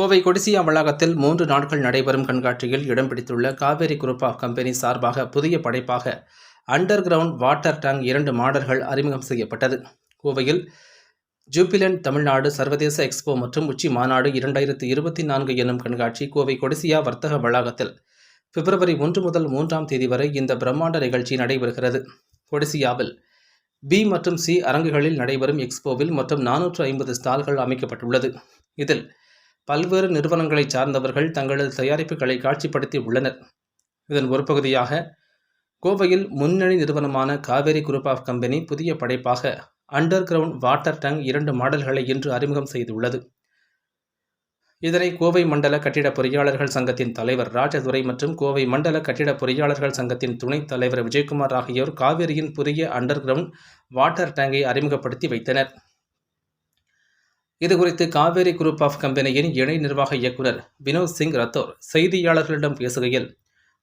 கோவை கொடிசியா வளாகத்தில் மூன்று நாட்கள் நடைபெறும் கண்காட்சியில் இடம் பிடித்துள்ள காவேரி குரூப் ஆஃப் கம்பெனி சார்பாக புதிய படைப்பாக அண்டர் கிரவுண்ட் வாட்டர் டேங்க் இரண்டு மாடல்கள் அறிமுகம் செய்யப்பட்டது. கோவையில் ஜூபிலண்ட் தமிழ்நாடு சர்வதேச எக்ஸ்போ மற்றும் உச்சி மாநாடு இரண்டாயிரத்து இருபத்தி நான்கு என்னும் கண்காட்சி கோவை கொடிசியா வர்த்தக வளாகத்தில் பிப்ரவரி ஒன்று முதல் மூன்றாம் தேதி வரை இந்த பிரம்மாண்ட நிகழ்ச்சி நடைபெறுகிறது. கொடிசியாவில் பி மற்றும் சி அரங்குகளில் நடைபெறும் எக்ஸ்போவில் மொத்தம் நானூற்று ஐம்பது ஸ்டால்கள் அமைக்கப்பட்டுள்ளது. இதில் பல்வேறு நிறுவனங்களைச் சார்ந்தவர்கள் தங்களது தயாரிப்புகளை காட்சிப்படுத்தி உள்ளனர். இதன் ஒரு பகுதியாக கோவையில் முன்னணி நிறுவனமான காவேரி குரூப் ஆஃப் கம்பெனி புதிய படைப்பாக அண்டர் கிரவுண்ட் வாட்டர் டேங்க் இரண்டு மாடல்களை இன்று அறிமுகம் செய்துள்ளது. இதனை கோவை மண்டல கட்டிட பொறியாளர்கள் சங்கத்தின் தலைவர் ராஜதுரை மற்றும் கோவை மண்டல கட்டிட பொறியாளர்கள் சங்கத்தின் துணைத் தலைவர் விஜயகுமார் ஆகியோர் காவேரியின் புதிய அண்டர் கிரவுண்ட் வாட்டர் டேங்கை அறிமுகப்படுத்தி வைத்தனர். இதுகுறித்து காவேரி குரூப் ஆஃப் கம்பெனியின் இணை நிர்வாக இயக்குனர் வினோத் சிங் ரத்தோர் செய்தியாளர்களிடம் பேசுகையில்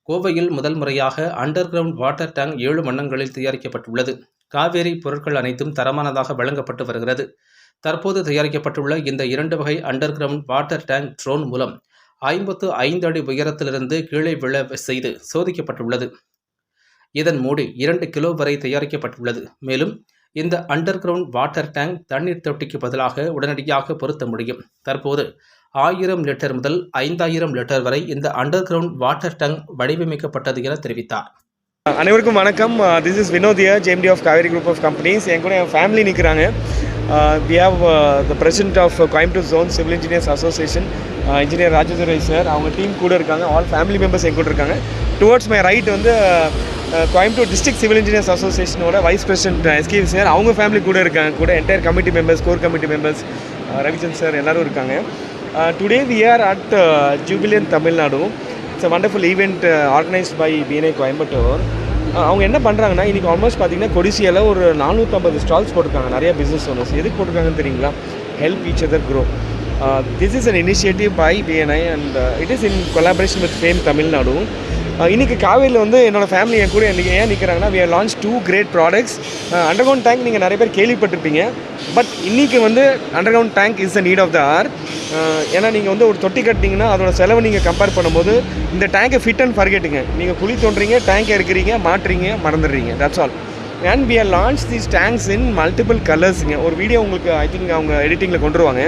கோவையில் முதல் முறையாக அண்டர் கிரவுண்ட் வாட்டர் டேங்க் ஏழு வண்ணங்களில் தயாரிக்கப்பட்டுள்ளது. காவேரி பொருட்கள் அனைத்தும் தரமானதாக வழங்கப்பட்டு வருகிறது. தற்போது தயாரிக்கப்பட்டுள்ள இந்த இரண்டு வகை underground water tank drone மூலம் ஐம்பத்து ஐந்து அடி உயரத்திலிருந்து கீழே விழ செய்து சோதிக்கப்பட்டுள்ளது. இதன் மூடி இரண்டு கிலோ வரை தயாரிக்கப்பட்டுள்ளது. மேலும் இந்த அண்டர் கிரவுண்ட் வாட்டர் டேங்க் தண்ணீர் தொட்டிக்கு பதிலாக உடனடியாக பொருத்த முடியும். தற்போது ஆயிரம் லிட்டர் முதல் ஐந்தாயிரம் லிட்டர் வரை இந்த அண்டர் கிரவுண்ட் வாட்டர் டேங்க் வடிவமைக்கப்பட்டது என தெரிவித்தார். அனைவருக்கும் வணக்கம். This is Vinodhiya JMD of Kaveri group of companies என் கூட என் ஃபேமிலி நிற்கிறாங்க we have the president of Coimbatore zone civil engineers association engineer Rajadurai sir அவங்க டீம் கூட இருக்காங்க. ஆல் ஃபேமிலி மெம்பர்ஸ் என் கூட இருக்காங்க. டுவர்ட்ஸ் மை ரைட் வந்து கோயம்புத்தூர் டிஸ்ட்ரிக்ட் சிவில் இன்ஜினியர்ஸ் அசோசியேஷனோட வைஸ் பிரசிடென்ட் எஸ்கே சார் அவங்க ஃபேமிலி கூட இருக்காங்க. கூட entire committee members core committee members Ravichand sir எல்லோரும் இருக்காங்க. Today we are at Jubilian Tamil Nadu it's a wonderful event organised by BNI Coimbatore அவங்க என்ன பண்ணுறாங்கன்னா இன்றைக்கி ஆல்மோஸ்ட் பார்த்தீங்கன்னா கொடிசியில் ஒரு நானூற்றம்பது ஸ்டால்ஸ் போட்டிருக்காங்க. நிறைய பிஸ்னஸ் ஓனர்ஸ் எதுக்கு போட்டிருக்காங்கன்னு தெரியுங்களா? Help each other grow this is an initiative by BNI and it is in collaboration with FAME Tamil Nadu இன்றைக்கி காவேரியில் வந்து என்னோடய ஃபேமிலி என் கூட இன்றைக்கி ஏன் நிற்கிறாங்கன்னா we have launch two great products underground tank நீங்கள் நிறைய பேர் கேள்விப்பட்டிருப்பீங்க. பட் இன்றைக்கி வந்து underground tank is the need of the hour ஏன்னா நீங்கள் வந்து ஒரு தொட்டி கட்டினீங்கன்னா அதோட செலவு நீங்கள் கம்பேர் பண்ணும்போது இந்த டேங்கை ஃபிட் அண்ட் ஃபர்கெட்டுங்க நீங்கள் குழி தோன்றீங்க டேங்க் இருக்கிறீங்க மாட்டுறீங்க மறந்துடுறீங்க. That's all and we are launch these tanks in multiple கலர்ஸுங்க ஒரு வீடியோ உங்களுக்கு ஐ திங்க் அவங்க எடிட்டிங்கில் கொண்டுருவாங்க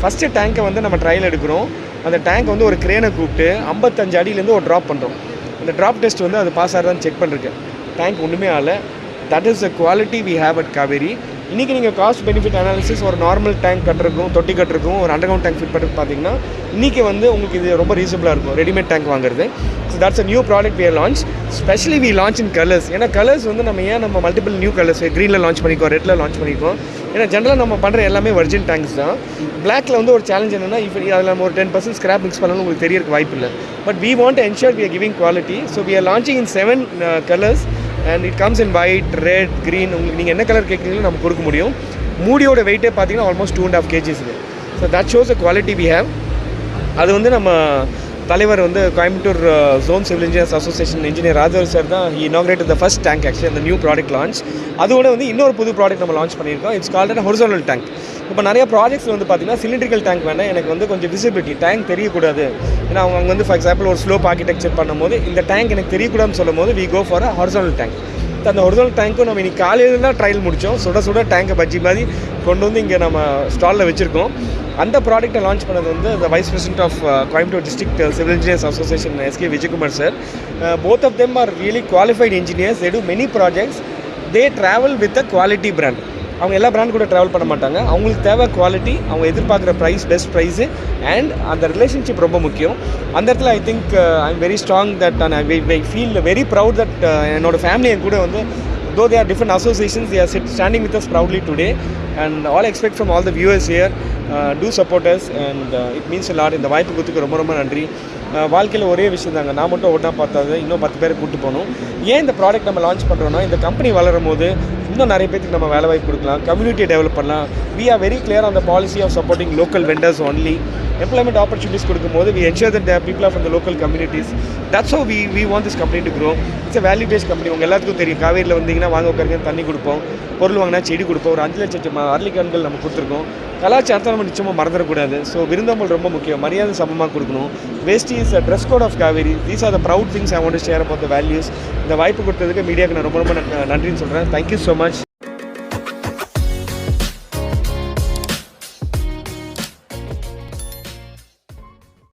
ஃபஸ்ட்டு டேங்க்கை வந்து நம்ம ட்ரையல் எடுக்கிறோம். அந்த டேங்க் வந்து ஒரு கிரேனை கூப்பிட்டு ஐம்பத்தஞ்சு அடியிலேருந்து ஒரு ட்ராப் பண்ணுறோம் அந்த ட்ராப் டெஸ்ட் வந்து அது பாஸ் ஆகிறதான்னு செக் பண்ணிருக்கேன். டேங்க் ஒன்றுமே ஆகலை that is the quality we have at Kaveri இன்றைக்கி நீங்கள் காஸ்ட் பெனிஃபிட் அனாலிசிஸ் ஒரு நார்மல் டேங்க் கட்டுறக்கும் தொட்டி கட்டுறக்கும் ஒரு அண்டர்கிரவுண்ட் டேங்க் ஃபிட் பண்ணுறது பார்த்தீங்கன்னா இன்றைக்கி வந்து உங்களுக்கு இது ரொம்ப ரீசனபிளாக இருக்கும். ரெடிமேட் டேங்க் வாங்குறது. So that's a new product we're launch specially we launch in colours ஏன்னா கலர்ஸ் வந்து நம்ம ஏன் நம்ம மல்டிபிள் நியூ கலர்ஸ் க்ரீனில் லான்ச் பண்ணிக்கோ ரெட்டில் லான்ச் பண்ணிக்கோம் ஏன்னா ஜென்ரலாக நம்ம பண்ணுற எல்லாமே வர்ஜின் டேங்க்ஸ் தான். பிளாக்ல வந்து ஒரு சேலஞ்ச் என்னன்னா இப்போ அதில் நம்ம ஒரு டென் பர்சன்ட் ஸ்கிராப் மிக்ஸ் பண்ணாலும் உங்களுக்கு தெரியறதுக்கு வாய்ப்பு இல்லை but we want ensure we are giving quality so we are launching in seven colours and it comes in white red green உங்களுக்கு நீங்கள் என்ன கலர் கேட்குறீங்களோ நம்ம கொடுக்க முடியும். மூடியோட வெயிட்டே பார்த்தீங்கன்னா almost two and half kgs so that shows a quality we have அது வந்து நம்ம தலைவர் வந்து Coimbatore zone civil engineers association engineer Rajavar sir தான் he inaugurate the first tank actually அந்த நியூ ப்ராடக்ட் லான்ச் அதோட வந்து இன்னொரு புது ப்ராடக்ட் நம்ம லான்ச் பண்ணியிருக்கோம். It's called and horizontal tank இப்போ நிறைய ப்ராஜெக்ட்ஸ் வந்து பார்த்தீங்கன்னா சிலிண்ட்ரிக்கல் டேங்க் வேணால் எனக்கு வந்து கொஞ்சம் விசிபிலிட்டி டேங்க் தெரியக்கூடாது. ஏன்னா அவங்க அங்கே வந்து ஃபார் எக்ஸாம்பிள் ஒரு ஸ்லோப் ஆர்கிடெக்சர் பண்ணும்போது இந்த டேங்க் எனக்கு தெரியக்கூடாதுன்னு சொல்லும் போது we go for a horizontal tank அந்த ஒரிஜினல் டேங்க்கும் நம்ம இன்னைக்கு காலையில் தான் ட்ரையல் முடித்தோம் சுட சுட டேங்கை பஜ்ஜி மாதிரி கொண்டு வந்து இங்கே நம்ம ஸ்டாலில் வச்சுருக்கோம். அந்த ப்ராடக்ட்டை லான்ச் பண்ணது வந்து the vice president of Coimbatore district civil engineers association SK Vijayakumar sir both of them are really qualified engineers they do many projects they travel with a quality brand அவங்க எல்லா பிராண்ட் கூட travel பண்ண மாட்டாங்க. அவங்களுக்கு தேவை quality அவங்க எதிர்பார்க்குற price best price and அந்த ரிலேஷன்ஷிப் ரொம்ப முக்கியம். அந்த இடத்துல I think I am very strong that I feel very proud that என்னோட ஃபேமிலி என் கூட வந்து though they are different associations they are standing with us proudly today and all expect from all the viewers here to supporters and it means lot இந்த வாய்ப்பு கொடுத்துக்கு ரொம்ப ரொம்ப நன்றி. வாழ்க்கையில் ஒரே விஷயம் தாங்க. நான் மட்டும் ஒன்றா பார்த்தாது இன்னும் பத்து பேரை கூப்பிட்டு போகணும். ஏன் இந்த ப்ராடக்ட் நம்ம லான்ச் பண்ணுறோன்னா இந்த கம்பெனி வளரும் போது இன்னும் நிறைய பேருக்கு நம்ம வேலை வாய்ப்பு கொடுக்கலாம் கம்யூனிட்டியை டெவலப் பண்ணலாம். வி ஆர் வெரி கிளியர் அந்த policy of supporting local vendors only employment opportunities கொடுக்கும்போது we ensure that the of are local communities that's oh we we want this company to grow it's a value a company உங்கள் எல்லாத்துக்கும் தெரியும். காவேரியில் வந்தீங்கன்னா வாங்க உட்காருங்க தண்ணி கொடுப்போம். பொருள் வாங்கினா செடி கொடுப்போம். ஒரு அஞ்சு லட்சம் அரளிக்கண்கள் நம்ம கொடுத்துருக்கோம். கலாச்சாரத்தை நம்ம நிச்சயமாக மறந்துடக்கூடாது ஸோ விருந்தோம்பல் ரொம்ப முக்கியம். மரியாதை சமமாக கொடுக்கணும். Veshti is dress code of Kaveri these are the proud things I want share about the values இந்த வாய்ப்பு கொடுத்ததுக்கு மீடியாவுக்கு நான் ரொம்ப ரொம்ப நன்றின்னு சொல்கிறேன் தேங்க்யூ ஸோ மச்